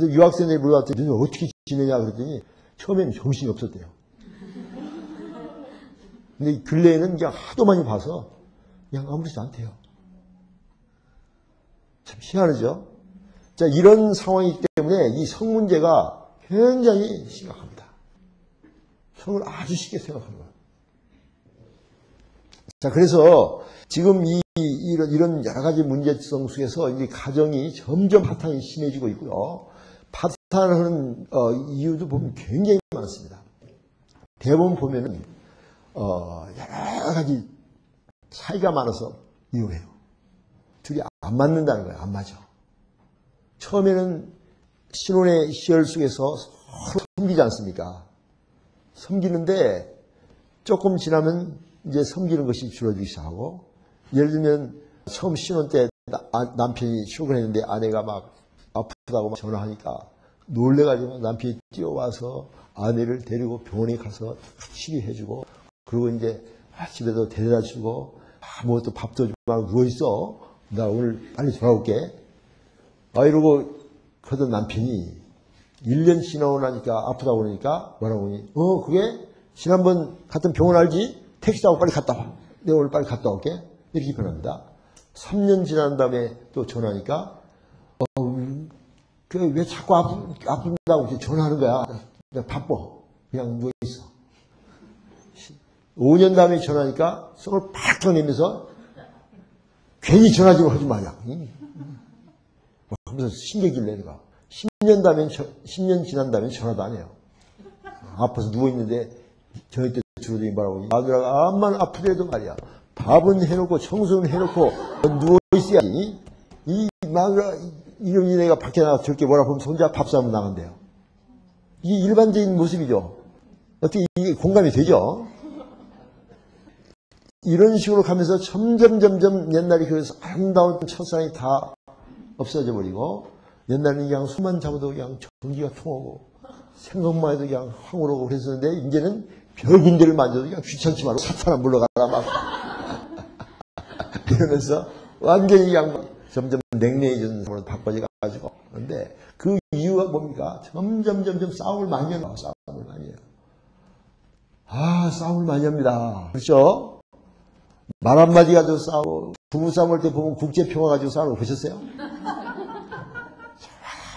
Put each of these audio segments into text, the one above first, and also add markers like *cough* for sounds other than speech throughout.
그래서 유학생들이 물어봤더니 너는 어떻게 지내냐 그랬더니 처음에는 정신이 없었대요. 근데 근래에는 그냥 하도 많이 봐서 그냥 아무렇지도 않대요. 참 희한하죠? 자, 이런 상황이기 때문에 이 성 문제가 굉장히 심각합니다. 성을 아주 쉽게 생각하는 거예요. 자, 그래서 지금 이, 이런, 이런 여러 가지 문제성 속에서 이 가정이 점점 파탄이 심해지고 있고요. 파탄하는 어, 이유도 보면 굉장히 많습니다. 대부분 보면은, 어, 여러 가지 차이가 많아서 이유해요. 둘이 안 맞는다는 거예요. 안 맞아. 처음에는 신혼의 시절 속에서 서로 섬기지 않습니까? 섬기는데 조금 지나면 이제 섬기는 것이 줄어들기 시작하고 예를 들면 처음 신혼 때 나- 남편이 출근했는데 아내가 막 아프다고 막 전화하니까 놀래가지고 남편이 뛰어와서 아내를 데리고 병원에 가서 치료해주고 그리고 이제 집에도 데려다 주고 아무것도 밥도 주지 말고 누워있어? 나 오늘 빨리 돌아올게. 아 이러고 그러던 남편이 1년 지나고 나니까 아프다고 그러니까 뭐라고 하니? 어 그게 지난번 갔던 병원 알지? 택시 타고 빨리 갔다 와. 내가 오늘 빨리 갔다 올게. 이렇게 변합니다. 3년 지난 다음에 또 전화하니까 그 왜 자꾸 아픈, 아픈다고 전화하는 거야 내가 바빠 그냥 누워있어 5년 다음에 전화하니까 손을 팍 터내면서 괜히 전화 좀 하지 마냐 막 하면서 신경질 내니까 10년 다음에 10년 지난 다음에 전화도 안 해요. 아파서 누워 있는데 저희 때 주로들이 뭐라고 마누라가 암만 아프더라도 말이야. 밥은 해놓고 청소는 해놓고 누워 있어야지. 이 마누라 이런 애가 밖에 나가 저렇게 뭐라 보면 혼자 밥 싸면 나간대요. 이게 일반적인 모습이죠. 어떻게 이게 공감이 되죠? 이런 식으로 가면서 점점 점점 옛날에 그 아름다운 첫사랑이 다 없어져 버리고 옛날에는 그냥 손만 잡아도 그냥 전기가 통하고 생각만 해도 그냥 황홀하고 그랬었는데 이제는 별 군데를 만져도 그냥 귀찮지 말고 사탄아 물러가라 막 *laughs* 이러면서 완전히 그냥 점점 냉랭해지는 사람으로 바꿔져 가지고 그런데 그 이유가 뭡니까? 점점 점점 싸움을 많이 해요. 싸움을 많이 해요. 아 싸움을 많이 합니다. 그렇죠? 말 한마디 가지고 싸우고 부부싸움 할 때 보면 국제평화 가지고 싸우는 거 보셨어요?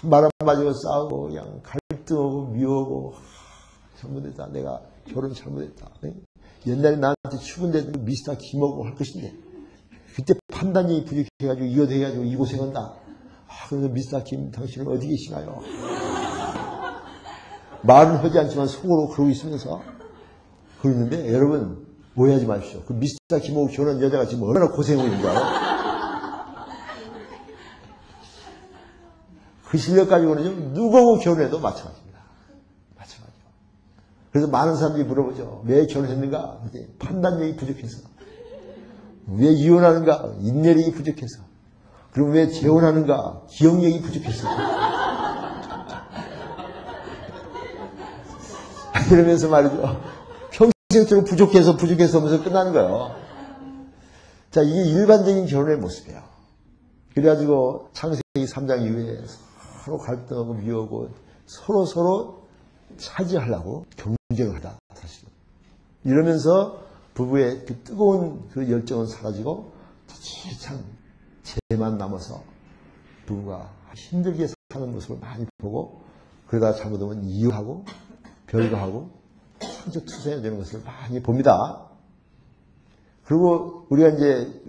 말 한마디로 싸우고 그냥 갈등하고 미워하고 잘못했다 내가 결혼 잘못했다 옛날에 나한테 추근데도 미스터 김하고 할 것인데 그때 판단이 부족해가지고 이어돼가지고 이 고생한다 아, 그래서 미스터 김 당신은 어디 계시나요 말은 하지 않지만 속으로 그러고 있으면서 그러는데 여러분 오해하지 마십시오 그 미스터 김하고 결혼한 여자가 지금 얼마나 고생하고 있는 줄 알아요 그 실력 가지고는 누구하고 결혼해도 마찬가지입니다. 마찬가지요. 그래서 많은 사람들이 물어보죠. 왜 결혼했는가? 판단력이 부족해서. 왜 이혼하는가? 인내력이 부족해서. 그럼 왜 재혼하는가? 기억력이 부족해서. *laughs* 이러면서 말이죠. 평생토록 부족해서 부족해서 하면서 끝나는 거예요. 자, 이게 일반적인 결혼의 모습이에요. 그래가지고 창세기 3장 이후에 서로 갈등하고 미워하고 서로 서로 차지하려고 경쟁을 하다 사실은 이러면서 부부의 그 뜨거운 그 열정은 사라지고 참 죄만 남아서 부부가 힘들게 사는 모습을 많이 보고 그러다 잘못하면 이유하고 별거하고 상처 투성이 되는 것을 많이 봅니다. 그리고 우리가 이제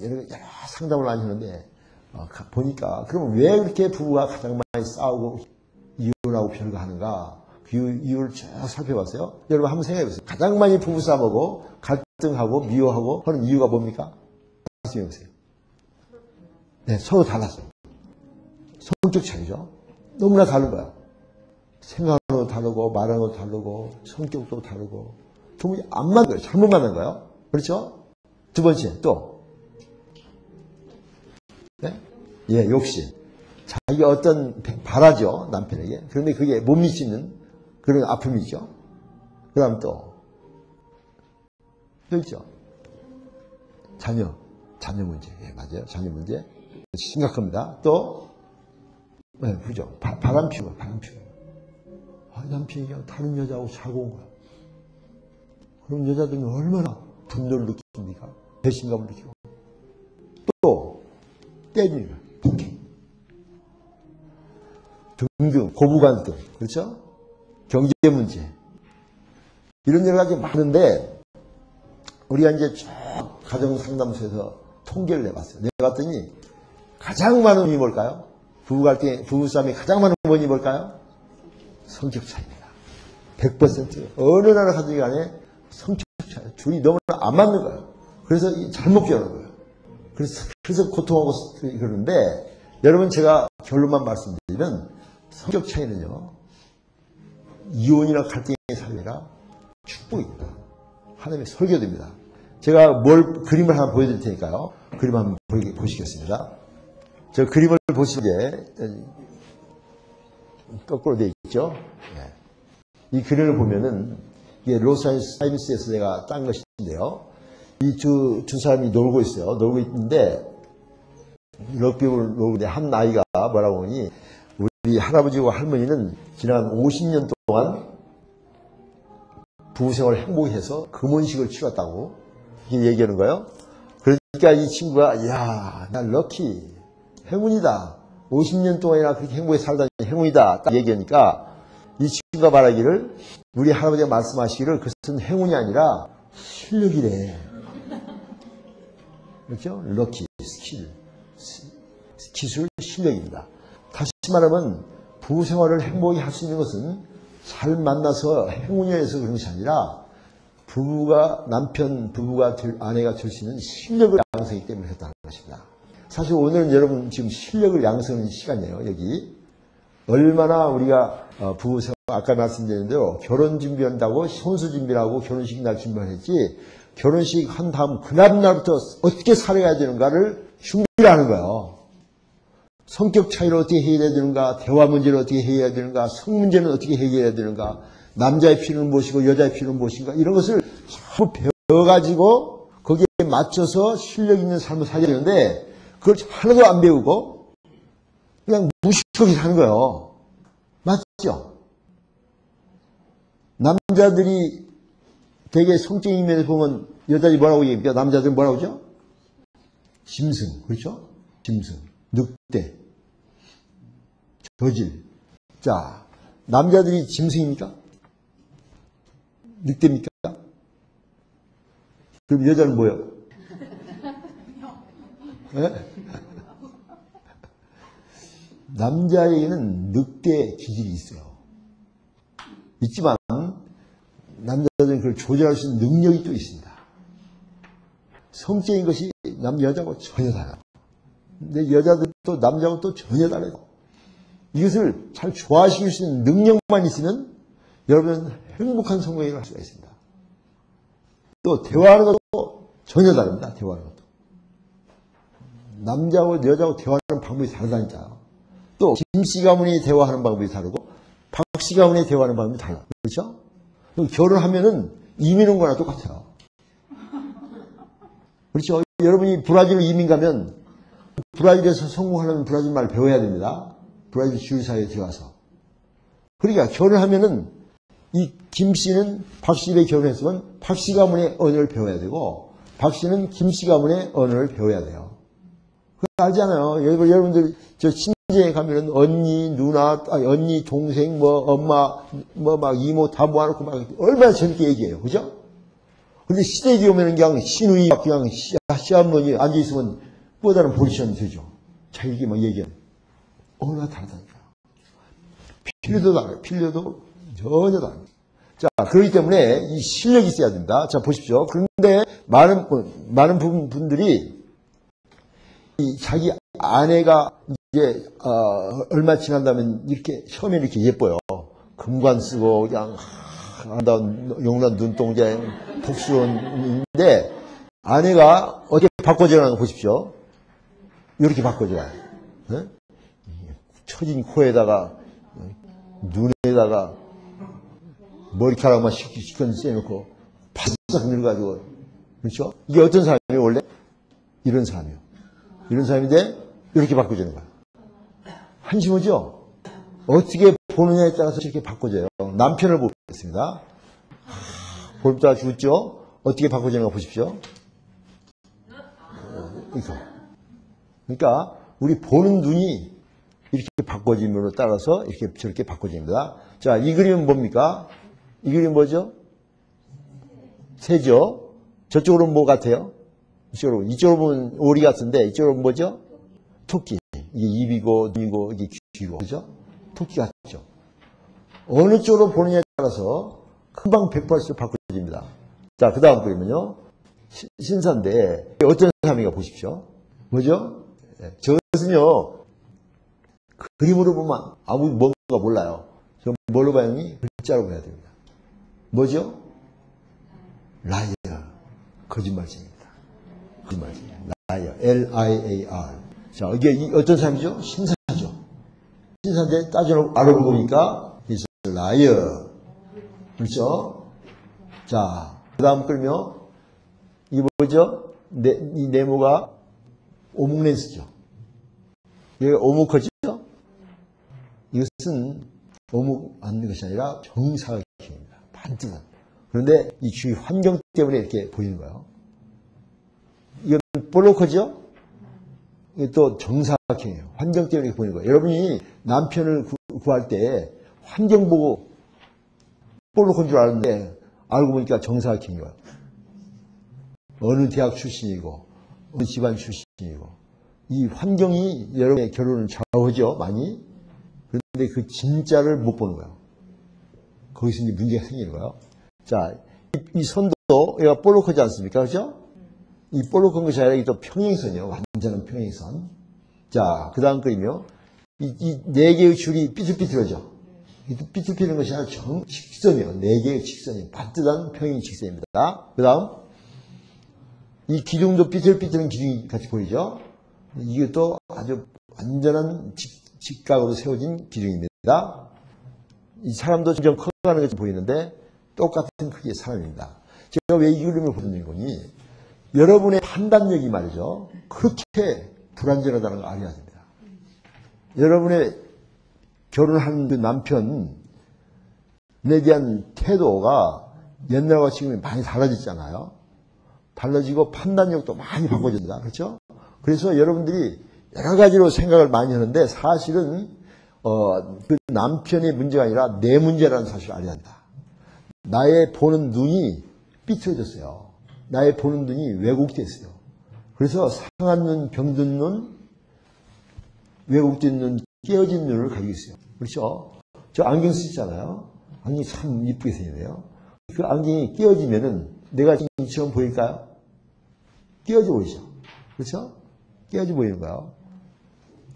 여러 상담을 하는데 어, 보니까 그럼 왜 그렇게 부부가 가장 많이 싸우고 이혼하고 별거하는가 그 이유를 쭉 살펴봤어요. 여러분 한번 생각해보세요. 가장 많이 부부 싸움하고 갈등하고 미워하고 하는 이유가 뭡니까? 말씀해 보세요. 네, 서로 달랐어요. 성격 차이죠. 너무나 다른 거야. 것도 다르고 말하는 다르고 성격도 다르고 정말 안 맞는 거예요. 잘못 만난 거예요. 그렇죠? 두 번째 또 네? 예, 욕심. 자기가 어떤 바라죠, 남편에게. 그런데 그게 못 미치는 그런 아픔이죠. 그 다음 또, 또 있죠. 자녀. 자녀 문제. 예, 맞아요. 자녀 문제. 심각합니다. 또, 네, 부정. 바, 바람 피고, 바람 피고. 아, 남편이 그냥 다른 여자하고 자고 온 거야. 그럼 여자들은 얼마나 분노를 느낍니까? 배신감을 느끼고. 또, 때리는. 폭행. 등등, 고부간등. 그렇죠? 경제 문제. 이런 여러 가지 많은데, 우리가 이제 쭉 가정상담소에서 통계를 내봤어요. 내봤더니, 가장 많은 원인이 뭘까요? 부부 갈등, 부부싸움이 가장 많은 원인이 뭘까요? 성격 차이입니다. 100% 어느 나라 가족이 간에 성격 차이, 둘이 너무나 안 맞는 거예요. 그래서 잘못 결혼한 거예요. 그래서, 그래서 고통하고 그러는데, 여러분 제가 결론만 말씀드리면, 성격 차이는요, 이혼이나 갈등의 사회가 축복입니다. 하나님의 설교됩니다. 제가 뭘, 그림을 하나 보여드릴 테니까요. 그림 한번 보시겠습니다. 저 그림을 보시기에 거꾸로 되어 있죠. 네. 이 그림을 보면은 이게 로스앤젤레스 타임스에서 제가 딴 것인데요. 이두 두 사람이 놀고 있어요. 놀고 있는데 럭비를 놀고 있는데 한 아이가 뭐라고 하니 우리 할아버지와 할머니는 지난 50년 동안 부부생활을 행복해서 금혼식을 치렀다고 이렇게 얘기하는 거예요. 그러니까 이 친구가 야, 나 럭키 행운이다. 50년 동안이나 그렇게 행복에 살다니 행운이다. 딱 얘기하니까 이 친구가 말하기를 우리 할아버지가 말씀하시기를 그것은 행운이 아니라 실력이래. 그렇죠? 럭키, 스킬, 기술, 실력입니다. 다시 말하면 부부 생활을 행복히 할 수 있는 것은 잘 만나서 행운이어서 그런 것이 아니라 부부가 남편, 부부가 될, 아내가 될 수 있는 실력을 양성하기 때문에 했다는 것입니다. 사실 오늘은 여러분 지금 실력을 양성하는 시간이에요. 여기 얼마나 우리가 어, 부부 생활 아까 말씀드렸는데요. 결혼 준비한다고 혼수 준비를 하고 결혼식 날 준비를 했지 결혼식 한 다음 그 다음날부터 어떻게 살아야 되는가를 준비를 하는 거예요. 성격 차이를 어떻게 해결해야 되는가, 대화 문제를 어떻게 해결해야 되는가, 성 문제는 어떻게 해결해야 되는가, 남자의 필요는 무엇이고 여자의 필요는 무엇인가 이런 것을 전부 배워가지고 거기에 맞춰서 실력 있는 삶을 살아야 되는데 그걸 하나도 안 배우고 그냥 무식하게 사는 거예요. 맞죠? 남자들이 되게 성적인 면에서 보면 여자들이 뭐라고 얘기합니까? 남자들은 뭐라고 하죠? 짐승, 그렇죠? 짐승, 늑대, 저질. 자, 남자들이 짐승입니까? 늑대입니까? 그럼 여자는 뭐예요? 네? *laughs* 남자에게는 늑대 기질이 있어요. 있지만 남자들은 그걸 조절할 수 있는 능력이 또 있습니다. 성적인 것이 남 여자하고 전혀 달라요. 근데 여자들도 남자하고 또 전혀 달라요. 이것을 잘 조화시킬 수 있는 능력만 있으면 여러분은 행복한 성공을 할 수가 있습니다. 또 대화하는 것도 전혀 다릅니다. 대화하는 것도. 남자하고 여자하고 대화하는 방법이 다르다니까요. 또 김씨 가문이 대화하는 방법이 다르고 박씨 가문이 대화하는 방법이 달라. 그렇죠? 그럼 결혼하면은 이민 온 거나 똑같아요. 그렇죠? 여러분이 브라질로 이민 가면 브라질에서 성공하려면 브라질 말 배워야 됩니다. 브라질 주류사회에 들어가서. 그러니까 결혼하면은 이 김 씨는 박 씨에 결혼했으면 박 씨 가문의 언어를 배워야 되고 박 씨는 김 씨 가문의 언어를 배워야 돼요. 그거 알잖아요. 여러분들 저 친지에 가면은 언니, 누나, 아니, 언니, 동생, 뭐 엄마, 뭐 막 이모 다 모아놓고 막 얼마나 재밌게 얘기해요. 그죠? 근데 시댁이 오면은 그냥 시누이 그냥 시, 시어머니 앉아있으면 뻗다는 보리시면 되죠. 자기게 막 얘기하는. 어나 다르다니까. 필요도 다르요 필요도 전혀 다릅니다. 자, 그렇기 때문에 이 실력이 있어야 된다. 자, 보십시오. 그런데 많은, 많은 분들이 이 자기 아내가 이제 어, 얼마 지난다면 이렇게 처음에 이렇게 예뻐요. 금관 쓰고 그냥 아름다운 용난 눈동자 복스러운데 아내가 어떻게 바꿔져가는 거 보십시오. 이렇게 바꿔져요. 네? 처진 코에다가 눈에다가 머리카락만 시컷 쎄놓고 바싹 늙어가지고 그렇죠? 이게 어떤 사람이에요 원래? 이런 사람이요. 이런 사람인데 이렇게 바꿔주는 거야. 한심하죠? 어떻게 보느냐에 따라서 이렇게 바꿔져요. 남편을 보겠습니다. 볼다 죽었죠? 어떻게 바꿔지는가 보십시오. 그러니까 우리 보는 눈이 이렇게 바꿔짐으로 따라서 이렇게 저렇게 바꿔집니다. 자, 이 그림은 뭡니까? 이 그림 뭐죠? 새죠? 저쪽으로는 뭐 같아요? 이쪽으로, 이쪽으로 보면 오리 같은데 이쪽으로 보면 뭐죠? 토끼. 이게 입이고 눈이고 이게 귀고 그죠? 토끼 같죠? 어느 쪽으로 보느냐에 따라서 금방 100%씩 바꿔집니다. 자, 그 다음 그림은요. 시- 신사인데 어떤 사람인가 보십시오. 뭐죠? 예, 저것은요. 그 그림으로 보면 아무 뭔가 몰라요. 저 뭘로 봐야 하니? 글자로 봐야 됩니다. 뭐죠? 라이어. 거짓말쟁입니다. 거짓말쟁이. 라이어. L-I-A-R. 자, 이게 이 어떤 사람이죠? 신사죠. 신사인데 따져 알아보고 보니까 is a liar. 그렇죠? 자, 그 다음 끌며 이게 뭐죠? 네, 이 네모가 오목렌스죠. 이게 오목하죠? 이것은 오목 않는 것이 아니라 정사각형입니다. 반드시. 그런데 이 주위 환경 때문에 이렇게 보이는 거예요. 이건 볼로커죠? 이게 또 정사각형이에요. 환경 때문에 이렇게 보이는 거예요. 여러분이 남편을 구, 구할 때 환경 보고 볼로커인 줄 알았는데 알고 보니까 정사각형이에요. 어느 대학 출신이고 어느 집안 출신이고 이 환경이 여러분의 결혼을 좌우하죠 많이 그런데 그 진짜를 못 보는 거예요 거기서 이제 문제가 생기는 거예요 자, 이, 이 선도 얘가 볼록하지 않습니까? 그렇죠? 이 볼록한 것이 아니라 이또 평행선이요. 완전한 평행선. 자, 그 다음 그림이요 이, 이네 개의 줄이 삐뚤삐뚤하죠 이 삐뚤삐뚤한 것이 아니라 정, 직선이요. 네 개의 직선이 반듯한 평행 직선입니다. 그 다음 이 기둥도 삐뚤삐뚤한 기둥이 같이 보이죠? 이것도 아주 완전한 직, 직각으로 세워진 기둥입니다. 이 사람도 점점 커가는 것이 보이는데 똑같은 크기의 사람입니다. 제가 왜 이 그림을 보는 거니? 여러분의 판단력이 말이죠. 그렇게 불안전하다는 걸 알아야 됩니다. 여러분의 결혼한 그 남편에 대한 태도가 옛날과 지금 많이 달라졌잖아요. 달라지고 판단력도 많이 바꿔진다. 그렇죠? 그래서 여러분들이 여러 가지로 생각을 많이 하는데 사실은 어, 그 남편의 문제가 아니라 내 문제라는 사실을 알아야 한다. 나의 보는 눈이 삐뚤어졌어요. 나의 보는 눈이 왜곡됐어요. 그래서 상한 눈, 병든 눈, 왜곡된 눈, 깨어진 눈을 가지고 있어요. 그렇죠? 저 안경 쓰잖아요. 안경이 참 이쁘게 생겼네요. 그 안경이 깨어지면은 내가 지금 보일까요? 깨어져 보이죠? 그렇죠? 깨어져 보이는 거예요.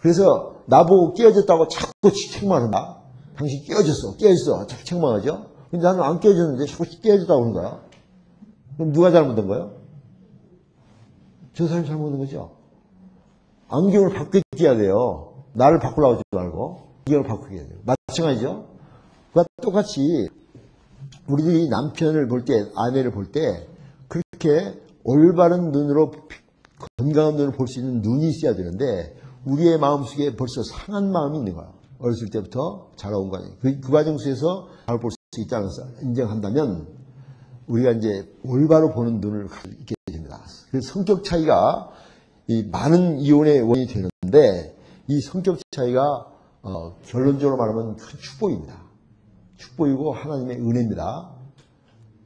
그래서 나보고 깨어졌다고 자꾸 책망한다. 당신 깨어졌어, 깨어졌어. 자꾸 책망하죠? 근데 나는 안 깨어졌는데 자꾸 깨어졌다고 하는 거야. 그럼 누가 잘못한 거예요? 저 사람이 잘못한 거죠? 안경을 해야 돼요. 나를 바꾸려고 하지 말고 안경을 바꾸게 돼요. 마찬가지죠? 그와 똑같이 우리들이 남편을 볼 때, 아내를 볼 때 그렇게 올바른 눈으로 건강한 눈을 볼 수 있는 눈이 있어야 되는데 우리의 마음속에 벌써 상한 마음이 있는 거야. 어렸을 때부터 자라온 거 아니에요. 그, 그 과정 속에서 잘볼수 있다는 것을 인정한다면 우리가 이제 올바로 보는 눈을 갖게 됩니다. 그래서 성격 차이가 이 많은 이혼의 원인이 되는데 이 성격 차이가 어, 결론적으로 말하면 큰 축복입니다. 축복이고 하나님의 은혜입니다.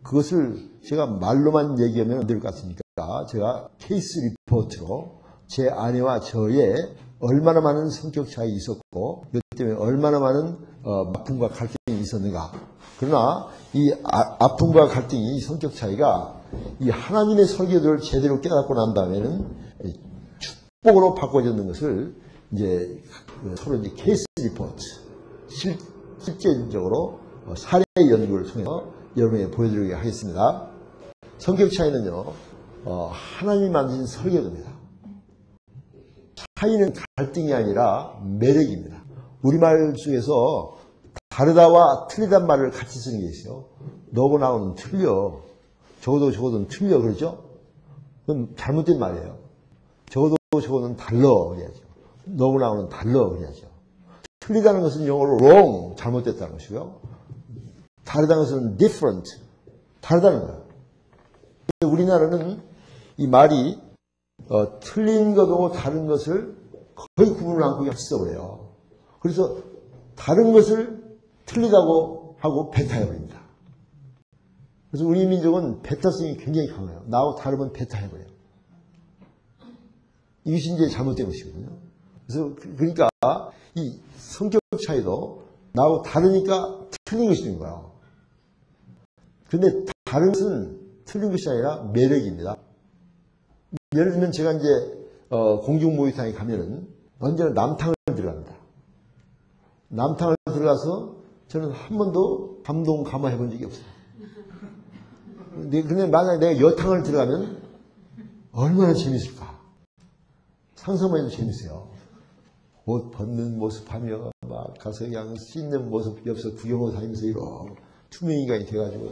그것을 제가 말로만 얘기하면 안 될 것 같으니까 제가 케이스 리포트로 제 아내와 저의 얼마나 많은 성격 차이 있었고 이것 때문에 얼마나 많은 어, 아픔과 갈등이 있었는가. 그러나 이 아, 픔과 갈등이 이 성격 차이가 이 하나님의 설계도를 제대로 깨닫고 난 다음에는 축복으로 바꿔지는 것을 이제 그 서로 이제 케이스 리포트 실, 실제적으로 어, 사례 연구를 통해서 여러분에게 보여드리게 하겠습니다. 성격 차이는요, 어, 하나님이 만드신 설계도입니다. 차이는 갈등이 아니라 매력입니다. 우리말 속에서 다르다와 틀리단 말을 같이 쓰는 게 있어요. 너고 나고는 틀려. 적어도 적어도 틀려. 그러죠? 그럼 잘못된 말이에요. 적어도 적어도 달러. 그래야죠. 너고 나고는 달러. 그래야죠. 틀리다는 것은 영어로 wrong, 잘못됐다는 것이고요. 다르다는 것은 different, 다르다는 거예요. 우리나라는 이 말이 어, 틀린 것하고 다른 것을 거의 구분을 않고 그냥 써버려요. 그래서 다른 것을 틀리다고 하고 배타해버립니다. 그래서 우리 민족은 배타성이 굉장히 강해요. 나하고 다르면 배타해버려요. 이것이 이제 잘못된 것이거든요. 그래서 그- 그러니까 이 성격 차이도 나하고 다르니까 틀린 것이 된 거예요. 근데 다른 것은 틀린 것이 아니라 매력입니다. 예를 들면 제가 이제 어, 공중 모의탕에 가면은 언제나 남탕을 들어갑니다. 남탕을 들어가서 저는 한 번도 감동 감화 해 본 적이 없어요. 근데 만약에 내가 여탕을 들어가면 얼마나 재밌을까? 상상만 해도 재밌어요. 옷 벗는 모습하며 막 가서 그냥 씻는 모습 옆에서 구경하고 다니면서 이런 투명인간이 돼가지고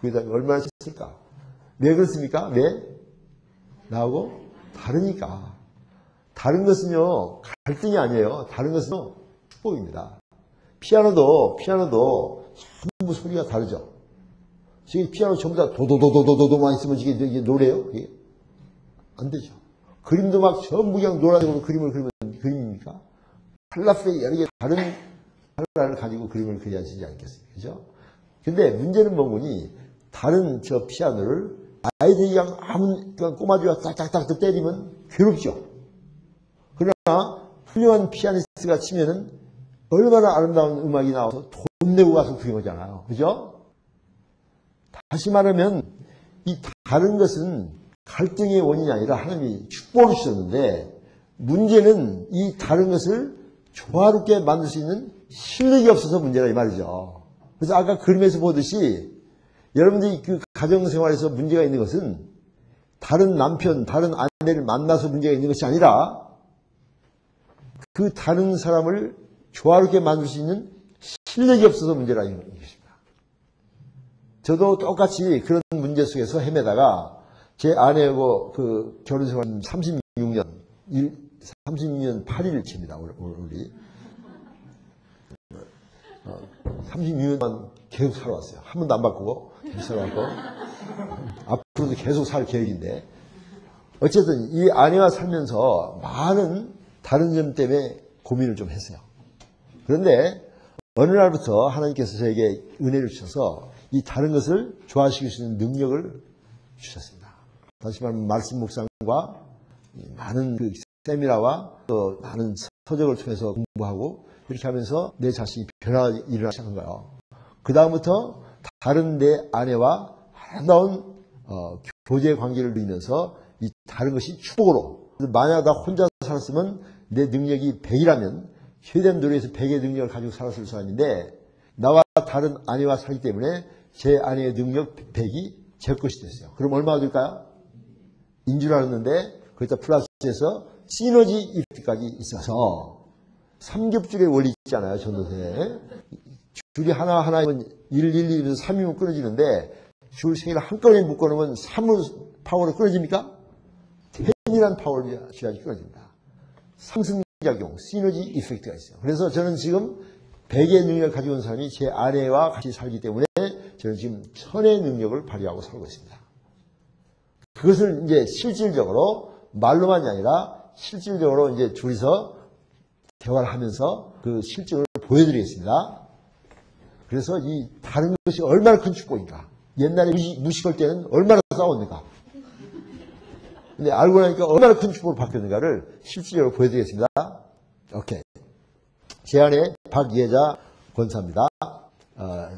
그러다 얼마나 재밌을까? 왜 그렇습니까? 왜? 나하고 다르니까. 다른 것은요, 갈등이 아니에요. 다른 것은요, 축복입니다. 피아노도, 피아노도 전부 소리가 다르죠. 지금 피아노 전부 다 도도도도도도도만 있으면 이게, 이게 노래요? 이게? 안 되죠. 그림도 막 전부 그냥 노란색으로 그림을 그리면 그림입니까? 칼라페 여러 개 다른 칼라를 가지고 그림을 그려야 되지 않겠습니까? 그죠? 근데 문제는 뭐니 다른 저 피아노를 아이들이 그냥 아무 그냥 꼬마지가 딱딱딱 때리면 괴롭죠. 그러나 훌륭한 피아니스트가 치면은 얼마나 아름다운 음악이 나와서 돈 내고 가서 구경하잖아요. 그죠? 다시 말하면 이 다른 것은 갈등의 원인이 아니라 하나님이 축복을 주셨는데 문제는 이 다른 것을 조화롭게 만들 수 있는 실력이 없어서 문제다 이 말이죠. 그래서 아까 그림에서 보듯이 여러분들이 그 가정생활에서 문제가 있는 것은 다른 남편, 다른 아내를 만나서 문제가 있는 것이 아니라 그 다른 사람을 조화롭게 만들 수 있는 실력이 없어서 문제라는 것입니다. 저도 똑같이 그런 문제 속에서 헤매다가 제 아내하고 그 결혼 생활 36년, 36년 8일째입니다. 우리. 36년 동안 계속 살아왔어요. 한 번도 안 바꾸고 계속 살아왔고 *laughs* 앞으로도 계속 살 계획인데 어쨌든 이 아내와 살면서 많은 다른 점 때문에 고민을 좀 했어요. 그런데 어느 날부터 하나님께서 저에게 은혜를 주셔서 이 다른 것을 좋아하시킬 수 있는 능력을 주셨습니다. 다시 말하면 말씀 묵상과 많은 그 세미나와 또 많은 서적을 통해서 공부하고 이렇게 하면서 내 자신이 변화가 일어나기 시작한 거예요. 그 다음부터 다른 내 아내와 아름다운 어, 교제 관계를 누리면서 이 다른 것이 축복으로 만약 나 혼자 살았으면 내 능력이 100이라면 최대한 노력해서 100의 능력을 가지고 살았을 사람인데 나와 다른 아내와 살기 때문에 제 아내의 능력 100이 제 것이 됐어요. 그럼 얼마가 될까요? 인줄 알았는데 거기다 플러스해서 시너지 이펙트까지 있어서 삼겹줄의 원리 있잖아요. 전도세. 줄이 하나하나면 1, 1, 2에서 3이면 끊어지는데 줄 3개를 한꺼번에 묶어놓으면 3으로 파워로 끊어집니까? 10이라는 파워를 줘야지 끊어집니다. 상승작용, 시너지 이펙트가 있어요. 그래서 저는 지금 100의 능력을 가지고 온 사람이 제 아내와 같이 살기 때문에 저는 지금 천의 능력을 발휘하고 살고 있습니다. 그것을 이제 실질적으로 말로만이 아니라 실질적으로 이제 둘이서 대화를 하면서 그 실증을 보여드리겠습니다. 그래서 이 다른 것이 얼마나 큰 축복인가. 옛날에 무식할 때는 얼마나 싸웠는가. 근데 알고 나니까 얼마나 큰 축복을 받겠는가를 실질적으로 보여드리겠습니다. 오케이. 제 안에 박예자 권사입니다. 어,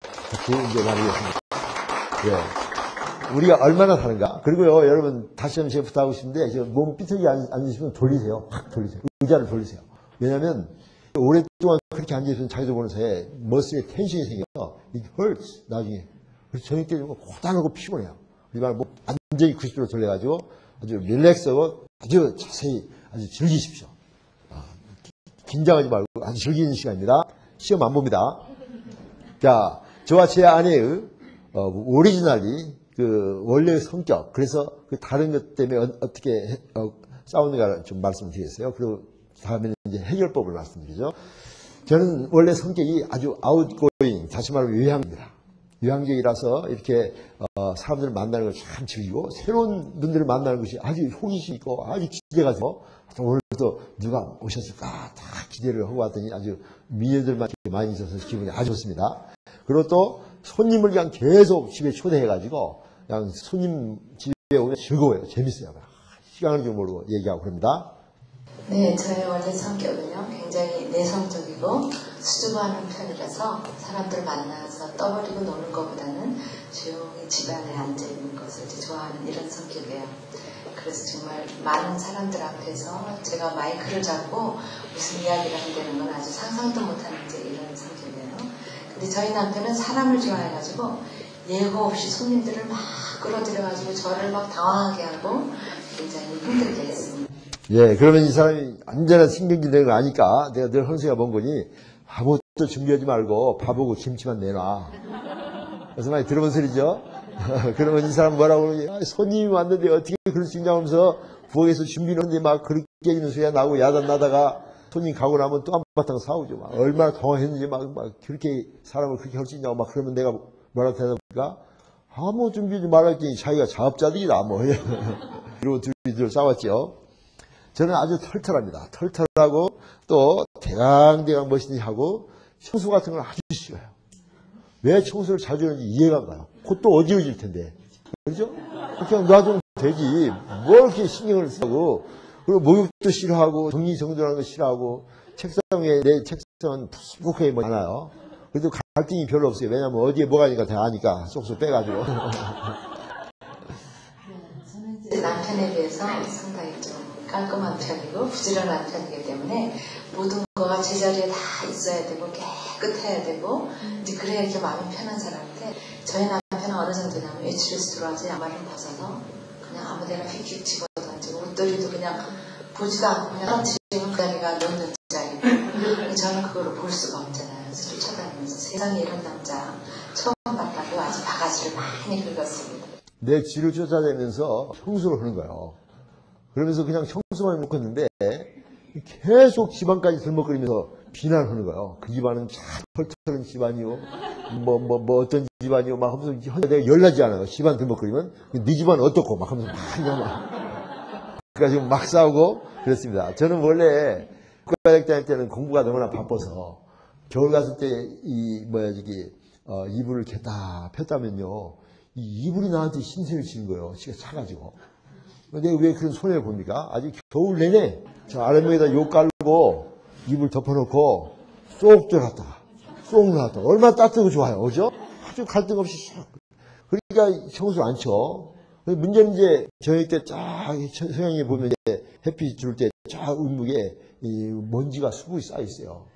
같이 이제 나누겠습니다. 예. 우리가 얼마나 다른가. 그리고요, 여러분, 다시 한번 제가 부탁하고 싶은데, 몸 삐뚤게 앉으시면 돌리세요. 확 돌리세요. 의자를 돌리세요. 왜냐면, 오랫동안 그렇게 앉아있으면 자기도 보는 사이에 머슬에 텐션이 생겨서, it hurts, 나중에. 그래서 저녁 때 되면 고단하고 피곤해요. 그러니까 뭐, 완전히 90도로 돌려가지고, 아주 릴렉스하고, 아주 자세히, 아주 즐기십시오. 아, 긴장하지 말고 아주 즐기는 시간입니다. 시험 안 봅니다. 자, 저와 제 아내의 어, 오리지널이 그 원래의 성격, 그래서 그 다른 것 때문에 어, 떻게 어, 싸우는가를 좀 말씀드리겠어요. 그리고 다음에는 이제 해결법을 말씀드리죠. 저는 원래 성격이 아주 아웃고잉, 다시 말하면 외향입니다. 외향적이라서 이렇게 어, 사람들을 만나는 걸 참 즐기고 새로운 분들을 만나는 것이 아주 호기심 있고 아주 기대가 돼서 오늘도 누가 오셨을까 다 기대를 하고 왔더니 아주 미녀들만 많이 있어서 기분이 아주 좋습니다. 그리고 또 손님을 그냥 계속 집에 초대해가지고 그냥 손님 집에 오면 즐거워요. 재밌어요. 시간을 좀 모르고 얘기하고 그럽니다. 네, 저의 원래 성격은요, 굉장히 내성적이고 수줍어하는 편이라서 사람들 만나서 떠버리고 노는 것보다는 조용히 집안에 앉아있는 것을 좋아하는 이런 성격이에요. 그래서 정말 많은 사람들 앞에서 제가 마이크를 잡고 무슨 이야기를 한다는 건 아주 상상도 못하는 이제 이런 성격이에요. 근데 저희 남편은 사람을 좋아해가지고 예고 없이 손님들을 막 끌어들여가지고 저를 막 당황하게 하고 굉장히 힘들게 했습니다. 예, 그러면 이 사람이 완전한 신경질되는 거 아니까 내가 늘 헌수가 먼 거니 아무것도 준비하지 말고 밥하고 김치만 내놔. 그래서 많이 들어본 소리죠? *laughs* 그러면 이 사람 뭐라고 그러지? 아, 손님이 왔는데 어떻게 그럴 수 있냐 하면서 부엌에서 준비를 하는데 막 그렇게 있는 소리가 나고 야단 나다가 손님 가고 나면 또 한바탕 싸우죠. 막 얼마나 당황했는지 막, 막 그렇게 사람을 그렇게 할 수 있냐고 막 그러면 내가 뭐라고 대답할까? 아무 준비하지 말았더니 자기가 자업자들이다 뭐. *laughs* 이러고 둘이들 싸웠죠. 저는 아주 털털합니다. 털털하고 또 대강대강 멋있는 하고 청소 같은 걸 아주 싫어요. 왜 청소를 자주 하는지 이해가 안 가요. 콧도 어지러질 텐데. 그렇죠? 그냥 놔두면 되지. 뭘 이렇게 신경을 쓰고 그리고 목욕도 싫어하고 정리정돈하는 거 싫어하고 책상 위에 내 책상은 푸석하게 많아요. 그래도 갈등이 별로 없어요. 왜냐면 어디에 뭐가 있는가 다 아니까 쏙쏙 빼가지고. *laughs* 저는 이제 남편에 좀 깔끔한 편이고 부지런한 편이기 때문에 모든 거가 제자리에 다 있어야 되고 깨끗해야 되고 이제 그래야 이렇게 마음이 편한 사람인데 저희 남편은 어느 정도냐면 외출해서 들어와서 양말을 벗어서 그냥 아무데나 휙휙 집어 던지고 옷들이도 그냥 보지도 않고 그냥 지금 그 자리가 놓는 자리고 저는 그거를 볼 수가 없잖아요. 그래서 쫓아다니면서 세상에 이런 남자 처음 봤다고 아주 바가지를 많이 긁었습니다. 내 뒤를 쫓아다니면서 청소를 하는 거예요. 그러면서 그냥 해놓고 있는데 계속 집안까지 들먹거리면서 비난하는 거예요. 그 집안은 참 털털한 집안이요. 뭐, 뭐, 뭐 어떤 집안이요. 막 하면서 내가 열나지 않아요. 집안 들먹거리면. 네 집안은 어떻고 막 하면서 막 그냥 막. 그러니까 막 싸우고 그랬습니다. 저는 원래 국가대학 다닐 때는 공부가 너무나 바빠서 겨울 갔을 때 이 뭐야 저기 어, 이불을 딱 폈다면요. 이 이불이 나한테 신세를 지는 거예요. 지가 차가지고. 근데 왜 그런 손해를 봅니까? 아주 겨울 내내 저 아랫목에다 욕 깔고 이불 덮어놓고 쏙 들어갔다가 쏙 나왔다. 얼마나 따뜻하고 좋아요. 그죠? 아주 갈등 없이 쏙. 그러니까 청소 안 쳐. 문제는 이제 저녁 때쫙 서양에 보면 이제 햇빛 줄 때쫙 운묵에 이 먼지가 수북이 쌓여 있어요.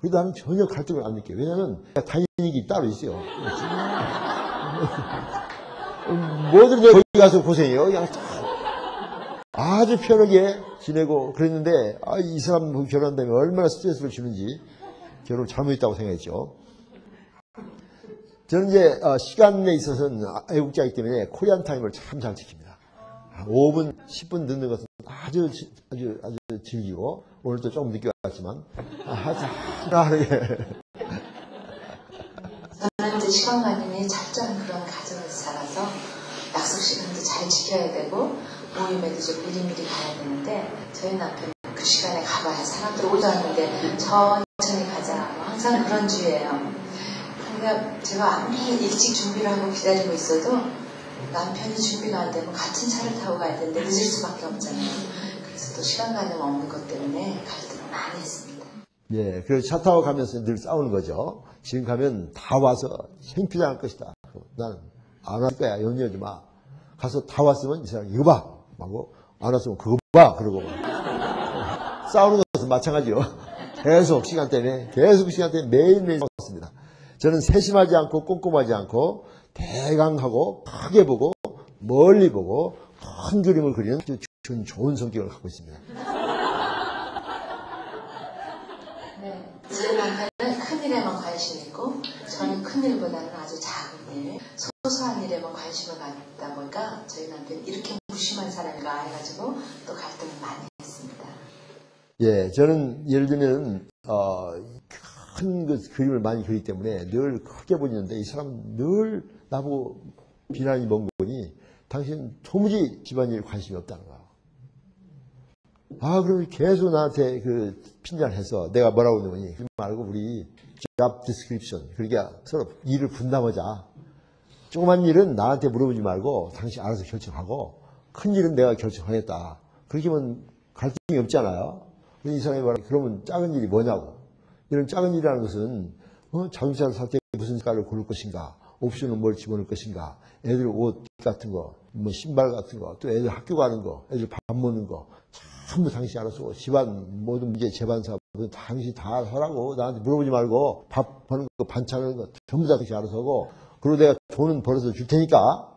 그래도 나는 전혀 갈등을 안 느껴요. 왜냐면 다이닝이 따로 있어요. *laughs* 뭐든 거기 가서 고생해요. 그냥 아주 편하게 지내고 그랬는데 아, 이 사람 결혼한다면 얼마나 스트레스를 주는지 결혼을 잘못했다고 생각했죠. 저는 이제 어, 시간에 있어서는 애국자이기 때문에 코리안 타임을 참 잘 지킵니다. 5분, 10분 늦는 것은 아주 아주 아주 즐기고 오늘도 조금 늦게 왔지만 아주 하루에 저는 이제 시간관념이 철저한 그런 가정에서 살아서 약속 시간도 잘 지켜야 되고 모임에도 좀 미리미리 가야 되는데 저희 남편은 그 시간에 가봐야 사람들 오자는데 천천히 가자 뭐 항상 그런 주의예요. 그러니까 제가 아무리 일찍 준비를 하고 기다리고 있어도 남편이 준비가 안 되면 같은 차를 타고 가야 되는데 늦을 수밖에 없잖아요. 그래서 또 시간관념 없는 것 때문에 갈등을 많이 했습니다. 예, 그래서 차 타고 가면서 늘 싸우는 거죠. 지금 가면 다 와서 생피당할 것이다. 나는 안 할 거야. 염려하지 마. 가서 다 왔으면 이 사람 이거 봐. 하고 안 왔으면 그거 봐. 그러고 막. 싸우는 것은 마찬가지요. 계속 시간 때문에 계속 시간 때문에 매일매일 싸웠습니다. 저는 세심하지 않고 꼼꼼하지 않고 대강하고 크게 보고 멀리 보고 큰 그림을 그리는 아주 좋은 성격을 갖고 있습니다. 네. 제 남편은 큰 일에만 관심 있고 저는 큰 일보다는 소소한 일에만 관심을 갖다 보니까 저희 남편이 이렇게 무심한 사람인가 해가지고 또 갈등을 많이 했습니다. 예, 저는 예를 들면 어, 큰 그 그림을 많이 그리기 때문에 늘 크게 보이는데 이 사람 늘 나보고 비난이 먼 거니 당신 도무지 집안일 관심이 없다는 거야. 아, 그러면 계속 나한테 그 핀잔 해서 내가 뭐라고 그러니 그 말고 우리 job description 그러니까 서로 일을 분담하자. 조그만 일은 나한테 물어보지 말고 당신 알아서 결정하고 큰 일은 내가 결정하겠다. 그렇게 하면 갈등이 없잖아요. 이 사람이 말하 그러면 작은 일이 뭐냐고. 이런 작은 일이라는 것은 어, 자동차를 살때 무슨 색깔을 고를 것인가. 옵션은 뭘 집어넣을 것인가. 애들 옷 같은 거, 뭐 신발 같은 거, 또 애들 학교 가는 거, 애들 밥 먹는 거. 전부 당신이 알아서 집안 모든 문제 재반사 모든 당신이 다 하라고 나한테 물어보지 말고 밥 버는 거 반찬 하는 거 전부 다 당신이 알아서 하고 그리고 내가 돈은 벌어서 줄 테니까.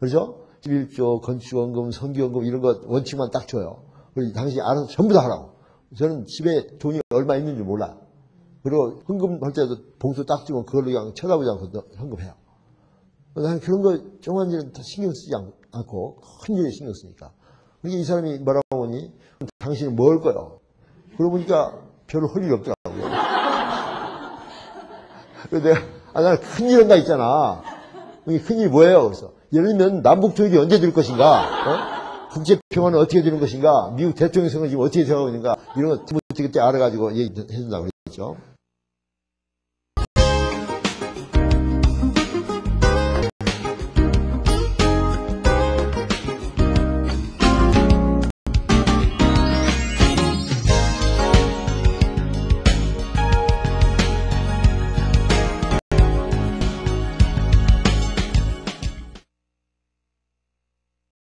그렇죠? 11조 건축원금 성기원금 이런 거 원칙만 딱 줘요. 그리고 당신이 알아서 전부 다 하라고. 저는 집에 돈이 얼마 있는지 몰라. 그리고 헌금 할 때도 봉투 딱 주면 그걸로 그냥 쳐다보지 않고 헌금해요. 나는 그런 거 조그만 일은 다 신경 쓰지 않- 않고 큰 일에 신경 쓰니까. 그러니까 이 사람이 뭐라고 하니? 당신은 뭘 거요? 그러고 보니까 별로 할 일이 없더라고요. *laughs* 그래서 내가, 아, 나는 큰일 한다 있잖아. 이게 큰일이 뭐예요? 그래서. 예를 들면, 남북 조율이 언제 될 것인가? 어? 국제 평화는 어떻게 되는 것인가? 미국 대통령 선거 지금 어떻게 되어가고 있는가? 이런 거 그때 알아가지고 얘기해준다고 그랬죠.